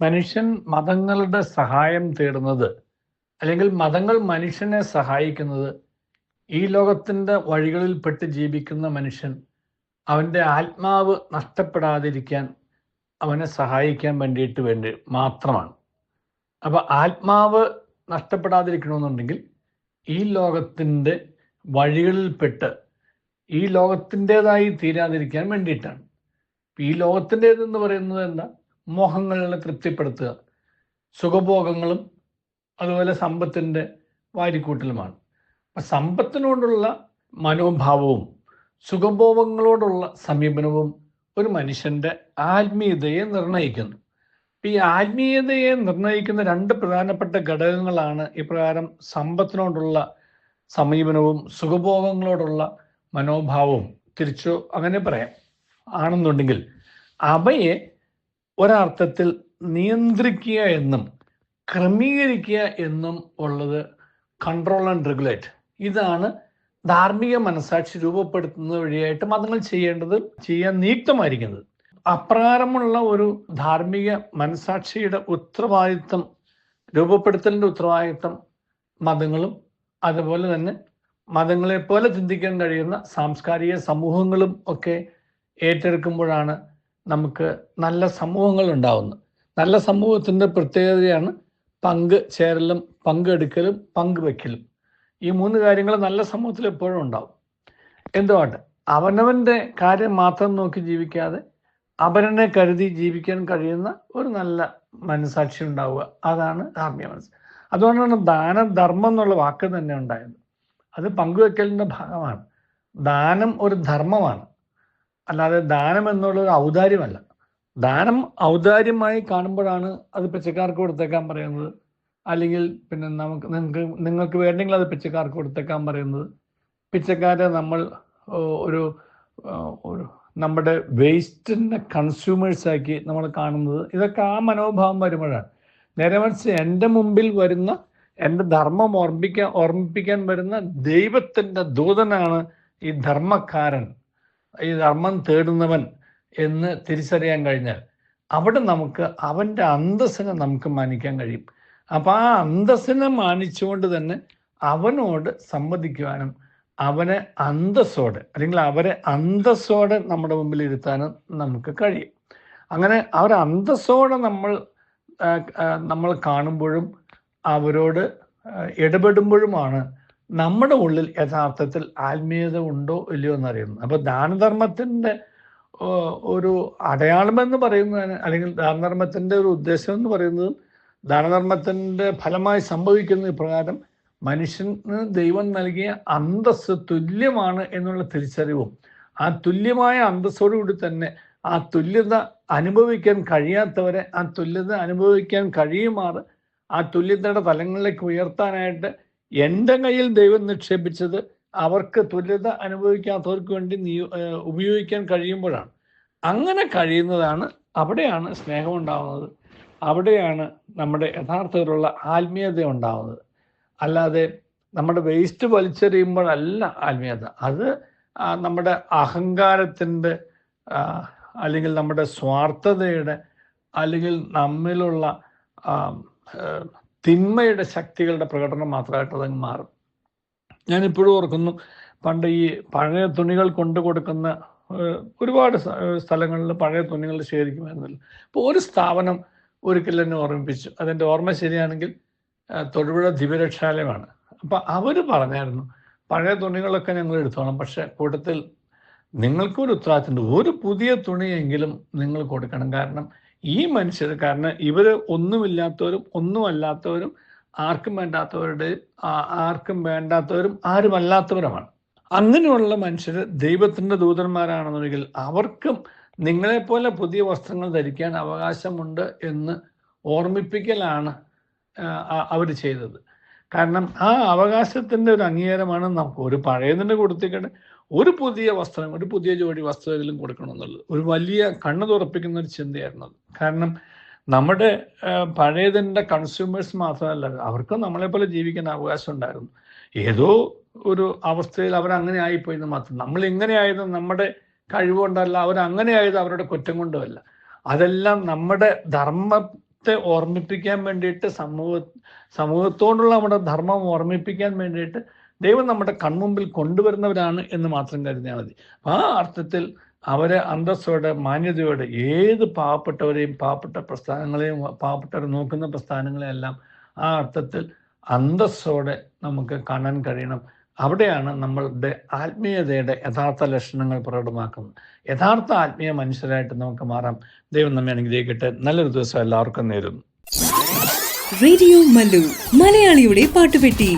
മനുഷ്യൻ മതങ്ങളുടെ സഹായം തേടുന്നത് അല്ലെങ്കിൽ മതങ്ങൾ മനുഷ്യനെ സഹായിക്കുന്നത് ഈ ലോകത്തിന്റെ വഴികളിൽ പെട്ട് ജീവിക്കുന്ന മനുഷ്യൻ അവന്റെ ആത്മാവ് നഷ്ടപ്പെടാതിരിക്കാൻ അവനെ സഹായിക്കാൻ വേണ്ടിയിട്ട് വേണ്ടി മാത്രമാണ്. അപ്പോൾ ആത്മാവ് നഷ്ടപ്പെടാതിരിക്കണമെന്നുണ്ടെങ്കിൽ ഈ ലോകത്തിന്റെ വഴികളിൽപ്പെട്ട് ഈ ലോകത്തിന്റെതായി തീരാതിരിക്കാൻ വേണ്ടിയിട്ടാണ്. ഈ ലോകത്തിന്റെതെന്ന് പറയുന്നത് എന്താ? മോഹങ്ങളെ തൃപ്തിപ്പെടുത്തുക. സുഖഭോഗങ്ങളും അതുപോലെ സമ്പത്തിന്റെ വാരിക്കൂട്ടലുമാണ്. അപ്പം സമ്പത്തിനോടുള്ള മനോഭാവവും സുഖഭോഗങ്ങളോടുള്ള സമീപനവും ഒരു മനുഷ്യന്റെ ആത്മീയതയെ നിർണയിക്കുന്നു ഈ ആത്മീയതയെ നിർണയിക്കുന്ന രണ്ട് പ്രധാനപ്പെട്ട ഘടകങ്ങളാണ് ഇപ്രകാരം സമ്പത്തിനോടുള്ള സമീപനവും സുഖഭോഗങ്ങളോടുള്ള മനോഭാവവും. തിരിച്ചു അങ്ങനെ പറയാം. ആണെന്നുണ്ടെങ്കിൽ അവയെ ഒരർത്ഥത്തിൽ നിയന്ത്രിക്കുക എന്നും ക്രമീകരിക്കുക എന്നും ഉള്ളത് കൺട്രോൾ ആൻഡ് റെഗുലേറ്റ് ഇതാണ് ധാർമ്മിക മനസാക്ഷി രൂപപ്പെടുത്തുന്നത് വഴിയായിട്ട് മതങ്ങൾ ചെയ്യേണ്ടത് ചെയ്യാൻ നിയുക്തമായിരിക്കുന്നത്. അപ്രകാരമുള്ള ഒരു ധാർമ്മിക മനസാക്ഷിയുടെ ഉത്തരവാദിത്വം രൂപപ്പെടുത്തലിന്റെ ഉത്തരവാദിത്വം മതങ്ങളും അതുപോലെ തന്നെ മതങ്ങളെ പോലെ ചിന്തിക്കാൻ കഴിയുന്ന സാംസ്കാരിക സമൂഹങ്ങളും ഒക്കെ ഏറ്റെടുക്കുമ്പോഴാണ് നമുക്ക് നല്ല സമൂഹങ്ങൾ ഉണ്ടാവുന്നു നല്ല സമൂഹത്തിന്റെ പ്രത്യേകതയാണ് പങ്ക് ചേരലും പങ്കെടുക്കലും പങ്കുവെക്കലും. ഈ മൂന്ന് കാര്യങ്ങൾ നല്ല സമൂഹത്തിൽ എപ്പോഴും ഉണ്ടാവും. എന്തുകൊണ്ട്? അവനവന്റെ കാര്യം മാത്രം നോക്കി ജീവിക്കാതെ അവനെ കരുതി ജീവിക്കാൻ കഴിയുന്ന ഒരു നല്ല മനസാക്ഷി ഉണ്ടാവുക. അതാണ് ധാർമ്മിക മനസ്സ്. അതുകൊണ്ടാണ് ദാനധർമ്മം എന്നുള്ള വാക്ക് തന്നെ ഉണ്ടായത്. അത് പങ്കുവെക്കലിന്റെ ഭാഗമാണ്. ദാനം ഒരു ധർമ്മമാണ്. അല്ലാതെ ദാനം എന്നുള്ള ഒരു ഔദാര്യമല്ല. ദാനം ഔദാര്യമായി കാണുമ്പോഴാണ് അത് പിച്ചക്കാർക്ക് കൊടുത്തേക്കാൻ പറയുന്നത്. അല്ലെങ്കിൽ പിന്നെ നമുക്ക് നിങ്ങൾക്ക് നിങ്ങൾക്ക് വേണ്ടെങ്കിൽ അത് പിച്ചക്കാർക്ക് കൊടുത്തേക്കാൻ പറയുന്നത്. പിച്ചക്കാരെ നമ്മൾ ഒരു ഒരു നമ്മുടെ വേസ്റ്റിന്റെ കൺസ്യൂമേഴ്സാക്കി നമ്മൾ കാണുന്നത്. ഇതൊക്കെ ആ മനോഭാവം വരുമ്പോഴാണ്. നേരെ മറിച്ച് എന്റെ മുമ്പിൽ വരുന്ന എന്റെ ധർമ്മം ഓർമ്മിക്കാൻ ഓർമ്മിപ്പിക്കാൻ വരുന്ന ദൈവത്തിന്റെ ദൂതനാണ് ഈ ധർമ്മക്കാരൻ. ഈ ധർമ്മം തേടുന്നവൻ എന്ന് തിരിച്ചറിയാൻ കഴിഞ്ഞാൽ അവിടെ നമുക്ക് അവന്റെ അന്തസ്സിനെ നമുക്ക് മാനിക്കാൻ കഴിയും. അപ്പം ആ അന്തസ്സിനെ മാനിച്ചുകൊണ്ട് തന്നെ അവനോട് സംവദിക്കുവാനും അവനെ അന്തസ്സോടെ അല്ലെങ്കിൽ അവരെ അന്തസ്സോടെ നമ്മുടെ മുമ്പിൽ ഇരുത്താനും നമുക്ക് കഴിയും. അങ്ങനെ അവർ അന്തസ്സോടെ നമ്മൾ നമ്മൾ കാണുമ്പോഴും അവരോട് ഇടപെടുമ്പോഴുമാണ് നമ്മുടെ ഉള്ളിൽ യഥാർത്ഥത്തിൽ ആത്മീയത ഉണ്ടോ ഇല്ലയോ എന്നറിയുന്നു അപ്പോൾ ദാനധർമ്മത്തിന്റെ ഓ, ഒരു അടയാളമെന്ന് പറയുന്നതിന് അല്ലെങ്കിൽ ദാനധർമ്മത്തിന്റെ ഒരു ഉദ്ദേശം എന്ന് പറയുന്നത് ദാനധർമ്മത്തിന്റെ ഫലമായി സംഭവിക്കുന്ന പ്രകാരം മനുഷ്യന് ദൈവം നൽകിയ അന്തസ് തുല്യമാണ് എന്നുള്ള തിരിച്ചറിവും. ആ തുല്യമായ അന്തസ്സോടുകൂടി തന്നെ ആ തുല്യത അനുഭവിക്കാൻ കഴിയാത്തവരെ ആ തുല്യത അനുഭവിക്കാൻ കഴിയുമാറ് ആ തുല്യതയുടെ തലങ്ങളിലേക്ക് ഉയർത്താനായിട്ട് എന്റെ കയ്യിൽ ദൈവം നിക്ഷേപിച്ചത് അവർക്ക് തുല്യത അനുഭവിക്കാത്തവർക്ക് വേണ്ടി നീ ഉപയോഗിക്കാൻ കഴിയുമ്പോഴാണ്. അങ്ങനെ കഴിയുന്നതാണ് അവിടെയാണ് സ്നേഹം ഉണ്ടാവുന്നത് അവിടെയാണ് നമ്മുടെ യഥാർത്ഥത്തിലുള്ള ആത്മീയത ഉണ്ടാവുന്നത്. അല്ലാതെ നമ്മുടെ വേസ്റ്റ് വലിച്ചെറിയുമ്പോഴല്ല ആത്മീയത. അത് നമ്മുടെ അഹങ്കാരത്തിന്റെ അല്ലെങ്കിൽ നമ്മുടെ സ്വാർത്ഥതയുടെ അല്ലെങ്കിൽ നമ്മിലുള്ള തിന്മയുടെ ശക്തികളുടെ പ്രകടനം മാത്രമായിട്ട് അതങ്ങ് മാറും. ഞാൻ ഇപ്പോഴും ഓർക്കുന്നു പണ്ട് ഈ പഴയ തുണികൾ കൊണ്ടു കൊടുക്കുന്ന ഒരുപാട് സ്ഥലങ്ങളിൽ പഴയ തുണികൾ ശേഖരിക്കുമായിരുന്നല്ലോ. അപ്പോൾ ഒരു സ്ഥാപനം ഒരിക്കൽ എന്നെ ഓർമ്മിപ്പിച്ചു. അതെന്റെ ഓർമ്മ ശരിയാണെങ്കിൽ തൊടുപുഴ ദിവ്യരക്ഷാലയമാണ്. അപ്പം അവർ പറഞ്ഞായിരുന്നു പഴയ തുണികളൊക്കെ ഞങ്ങൾ എടുത്തോണം പക്ഷെ കൂട്ടത്തിൽ നിങ്ങൾക്കൊരു ഉത്തരവാദിത്തമുണ്ട്. ഒരു പുതിയ തുണിയെങ്കിലും നിങ്ങൾ കൊടുക്കണം. കാരണം ഈ മനുഷ്യർ കാരണം ഇവർ ഒന്നുമില്ലാത്തവരും ഒന്നുമല്ലാത്തവരും ആർക്കും വേണ്ടാത്തവരുടെ ആർക്കും വേണ്ടാത്തവരും ആരുമല്ലാത്തവരുമാണ്. അങ്ങനെയുള്ള മനുഷ്യർ ദൈവത്തിന്റെ ദൂതന്മാരാണെന്നുണ്ടെങ്കിൽ അവർക്കും നിങ്ങളെപ്പോലെ പുതിയ വസ്ത്രങ്ങൾ ധരിക്കാൻ അവകാശമുണ്ട് എന്ന് ഓർമ്മിപ്പിക്കലാണ് അവർ ചെയ്തത്. കാരണം ആ അവകാശത്തിന്റെ ഒരു അംഗീകാരമാണ് നമുക്ക്. ഒരു പഴയതിന് കൊടുത്തിക്കട്ടെ. ഒരു പുതിയ വസ്ത്രം ഒരു പുതിയ ജോഡി വസ്ത്രമെങ്കിലും കൊടുക്കണം എന്നുള്ളത് ഒരു വലിയ കണ്ണ് തുറപ്പിക്കുന്ന ഒരു ചിന്തയായിരുന്നു അത്. കാരണം നമ്മുടെ പഴയതിന്റെ കൺസ്യൂമേഴ്സ് മാത്രമല്ല അവർക്കും നമ്മളെപ്പോലെ ജീവിക്കാൻ അവകാശം ഉണ്ടായിരുന്നു. ഏതോ ഒരു അവസ്ഥയിൽ അവരങ്ങനെ ആയിപ്പോയി എന്ന് മാത്രം. നമ്മൾ ഇങ്ങനെ ആയത് നമ്മുടെ കഴിവുകൊണ്ടല്ല അവരങ്ങനെ ആയത് അവരുടെ കുറ്റം കൊണ്ടുമല്ല. അതെല്ലാം നമ്മുടെ ധർമ്മ സമൂഹത്തെ ഓർമ്മിപ്പിക്കാൻ വേണ്ടിയിട്ട് സമൂഹ സമൂഹത്തോടുള്ള നമ്മുടെ ധർമ്മം ഓർമ്മിപ്പിക്കാൻ വേണ്ടിയിട്ട് ദൈവം നമ്മുടെ കൺമുമ്പിൽ കൊണ്ടുവരുന്നവരാണ് എന്ന് മാത്രം കരുതിയാൽ മതി. ആ അർത്ഥത്തിൽ അവരെ അന്തസ്സോടെ മാന്യതയോടെ ഏത് പാവപ്പെട്ടവരെയും പാവപ്പെട്ട പ്രസ്ഥാനങ്ങളെയും പാവപ്പെട്ടവർ നോക്കുന്ന പ്രസ്ഥാനങ്ങളെയെല്ലാം ആ അർത്ഥത്തിൽ അന്തസ്സോടെ നമുക്ക് കാണാൻ കഴിയണം. അവിടെയാണ് നമ്മളുടെ ആത്മീയതയുടെ യഥാർത്ഥ ലക്ഷണങ്ങൾ പ്രകടമാക്കുന്നത്. യഥാർത്ഥ ആത്മീയ മനുഷ്യരായിട്ട് നമുക്ക് മാറാം. ദൈവം നമ്മെ അനുഗ്രഹിക്കട്ടെ. നല്ലൊരു ദിവസം എല്ലാവർക്കും നേരുന്നു. റേഡിയോ മല്ലു മലയാളിയുടെ പാട്ടുപെട്ടി.